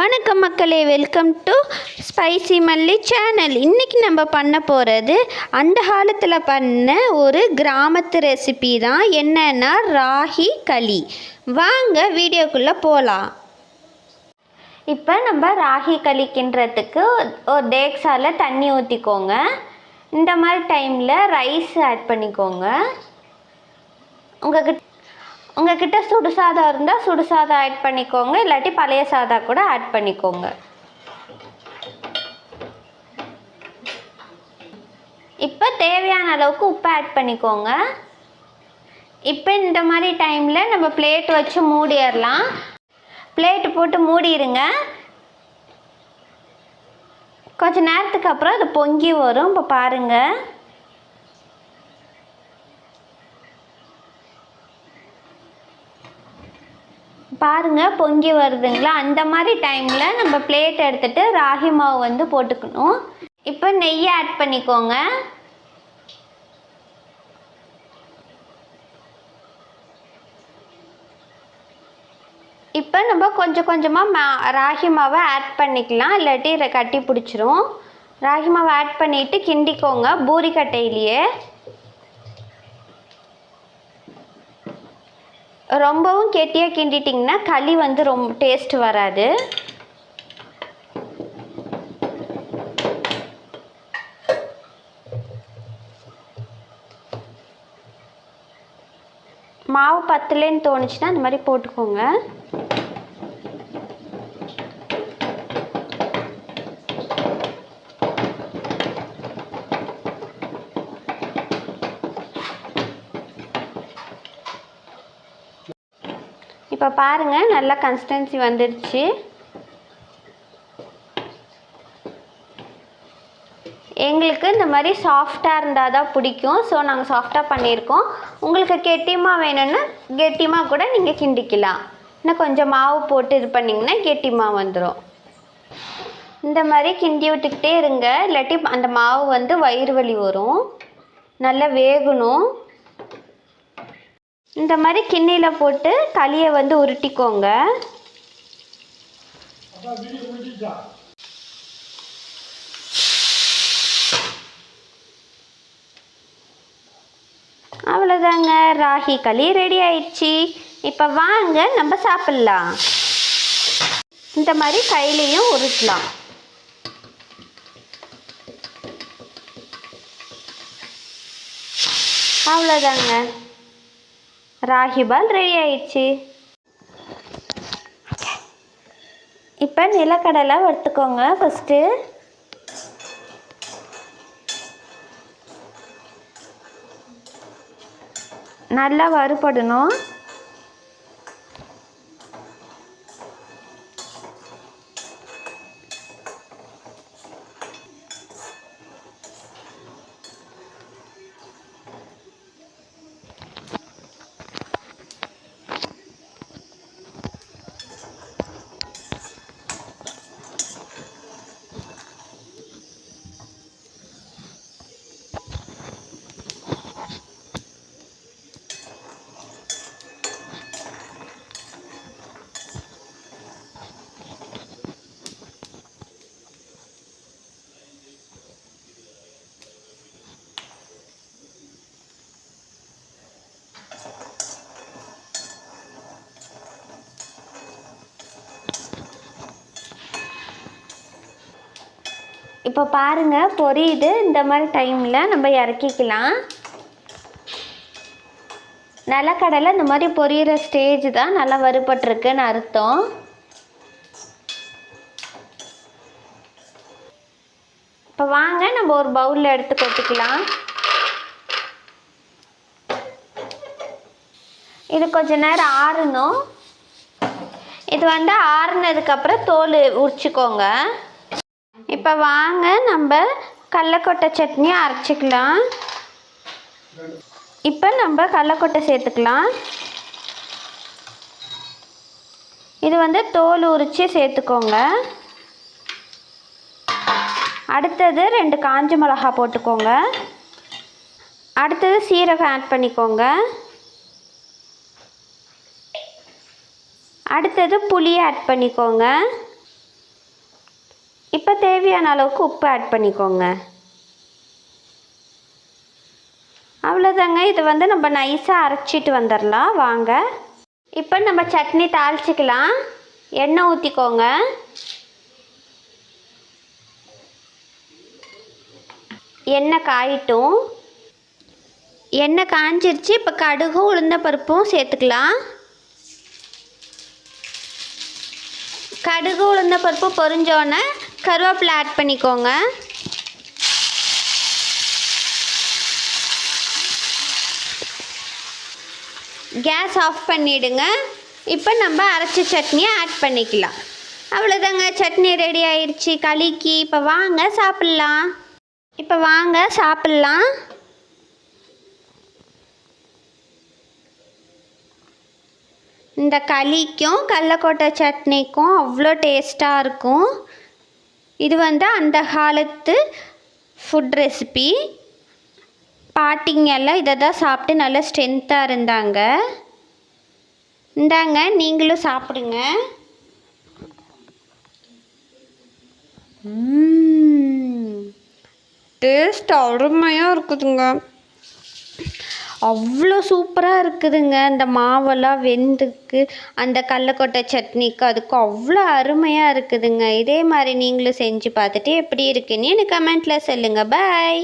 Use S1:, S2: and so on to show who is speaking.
S1: வணக்கம் மக்களே welcome to spicy Malli channel இன்றைக்கி நம்ம பண்ண போகிறது அந்த காலத்தில் பண்ண ஒரு கிராமத்து ரெசிபி தான். என்னென்னா ராகி களி. வாங்க வீடியோக்குள்ளே போகலாம் இப்போ நம்ம ராகி களி கிண்டுறதுக்கு ஒரு தேக்ஸால தண்ணி ஊற்றிக்கோங்க இந்த மாதிரி டைமில் ரைஸ் ஆட் பண்ணிக்கோங்க. உங்கள்கிட்ட உங்ககிட்ட சுடு சாதம் இருந்தால் சுடு சாதம் ஆட் பண்ணிக்கோங்க. இல்லாட்டி பழைய சாதம் கூட ஆட் பண்ணிக்கோங்க. இப்போ தேவையான அளவுக்கு உப்பு ஆட் பண்ணிக்கோங்க. இப்போ இந்த மாதிரி டைமில் நம்ம பிளேட் வச்சு மூடிடலாம். பிளேட்டு போட்டு மூடிடுங்க. கொஞ்ச நேரத்துக்கு அப்புறம் அது பொங்கி வரும். இப்போ பாருங்கள் பாருங்கள் பொங்கி வருதுங்களா? அந்த மாதிரி டைமில் நம்ம பிளேட் எடுத்துகிட்டு ராகி மாவு வந்து போட்டுக்கணும். இப்போ நெய்யை ஆட் பண்ணிக்கோங்க. இப்போ நம்ம கொஞ்சம் கொஞ்சமாக மா ராகி மாவை ஆட் பண்ணிக்கலாம். இல்லாட்டி கட்டி பிடிச்சிரும். ராகி மாவை ஆட் பண்ணிவிட்டு கிண்டிக்கோங்க. பூரி கட்டையிலேயே ரொம்பவும் கெட்டியாக கிண்டிட்டிங்கன்னா களி வந்து ரொம்ப டேஸ்ட் வராது. மாவு பத்தலேன்னு தோணுச்சுன்னா இந்த மாதிரி போட்டுக்கோங்க. இப்போ பாருங்கள் நல்லா கன்சிஸ்டன்சி வந்துடுச்சு எங்களுக்கு இந்த மாதிரி சாஃப்டாக இருந்தால் தான் பிடிக்கும். ஸோ நாங்கள் சாஃப்டாக பண்ணியிருக்கோம். உங்களுக்கு கெட்டியமாக வேணும்னா கெட்டியமாக கூட நீங்கள் கிண்டிக்கலாம். இன்னும் கொஞ்சம் மாவு போட்டு இது பண்ணிங்கன்னா கெட்டியமாக வந்துடும் இந்த மாதிரி கிண்டி விட்டுக்கிட்டே இருங்க. இல்லாட்டி அந்த மாவு வந்து வயிறு வலி வரும். நல்லா வேகணும். இந்த மாதிரி கிண்ணியில் போட்டு களியை வந்து உருட்டிக்கோங்க. அவ்வளோதாங்க ராகி களி ரெடி ஆயிடுச்சு. இப்போ வாங்க நம்ம சாப்பிட்லாம். இந்த மாதிரி கையிலையும் உருட்டலாம். அவ்வளோதாங்க ராகி பால் ரெடி ஆயிடுச்சு. இப்போ நிலக்கடலை வறுத்துக்கோங்க ஃபஸ்ட்டு நல்லா வறுபடணும். இப்போ பாருங்கள் பொரியுது. இந்த மாதிரி டைமில் நம்ம இறக்கிக்கலாம். நிலக்கடலை இந்த மாதிரி பொரியிற ஸ்டேஜ் தான் நல்லா வறுபட்டிருக்குன்னு அர்த்தம். இப்போ வாங்க நம்ம ஒரு பவுலில் எடுத்து கொட்டிக்கலாம். இது கொஞ்ச நேரம் ஆறணும். இது வந்து ஆறுனதுக்கப்புறம் தோல் உரிச்சிக்கோங்க. இப்போ வாங்க நம்ம கடலக்கொட்டை சட்னி அரைச்சிக்கலாம். இப்போ நம்ம கடலக்கொட்டை சேர்த்துக்கலாம். இது வந்து தோல் உரித்து சேர்த்துக்கோங்க. அடுத்தது ரெண்டு காஞ்ச மிளகா போட்டுக்கோங்க. அடுத்தது சீரகம் ஆட் பண்ணிக்கோங்க. அடுத்தது புளி ஆட் பண்ணிக்கோங்க. இப்போ தேவையான அளவுக்கு உப்பு ஆட் பண்ணிக்கோங்க. அவ்வளோதாங்க இது வந்து நம்ம நைஸாக அரைச்சிட்டு வந்துடலாம் வாங்க. இப்போ நம்ம சட்னி தாளிச்சிக்கலாம். எண்ணெய் ஊற்றிக்கோங்க எண்ணெய் காயிட்டும். எண்ணெய் காஞ்சிருச்சு. இப்போ கடுகும் உளுந்த பருப்பும் சேர்த்துக்கலாம். கடுகு உளுந்த பருப்பு பொரிஞ்சோன்னே கருவேப்பிலை ஆட் பண்ணிக்கோங்க. கேஸ் ஆஃப் பண்ணிவிடுங்க இப்போ நம்ம அரைச்ச சட்னியை ஆட் பண்ணிக்கலாம். அவ்வளோதாங்க சட்னி ரெடி ஆயிடுச்சு களிக்கு இப்போ வாங்க சாப்பிட்லாம். இப்போ வாங்க சாப்பிட்லாம். இந்த களிக்கும் கடலக்கொட்டை சட்னிக்கும் அவ்வளோ டேஸ்ட்டாக இருக்கும். இது வந்து அந்த காலத்து ஃபுட் ரெசிபி பாட்டிங்கெல்லாம் இதை தான் சாப்பிட்டு நல்லா ஸ்ட்ரென்த்தாக இருந்தாங்க. இந்தாங்க நீங்களும் சாப்பிடுங்க. டேஸ்ட் அருமையாக இருக்குதுங்க. அவ்வளோ சூப்பராக இருக்குதுங்க. அந்த மாவெல்லாம் வெந்துக்கு அந்த கடலக்கொட்டை சட்னிக்கு அதுக்கு அவ்வளோ அருமையாக இருக்குதுங்க. இதே மாதிரி நீங்களும் செஞ்சு பார்த்துட்டு எப்படி இருக்குன்னு எனக்கு கமெண்ட்டில் சொல்லுங்கள் பாய்.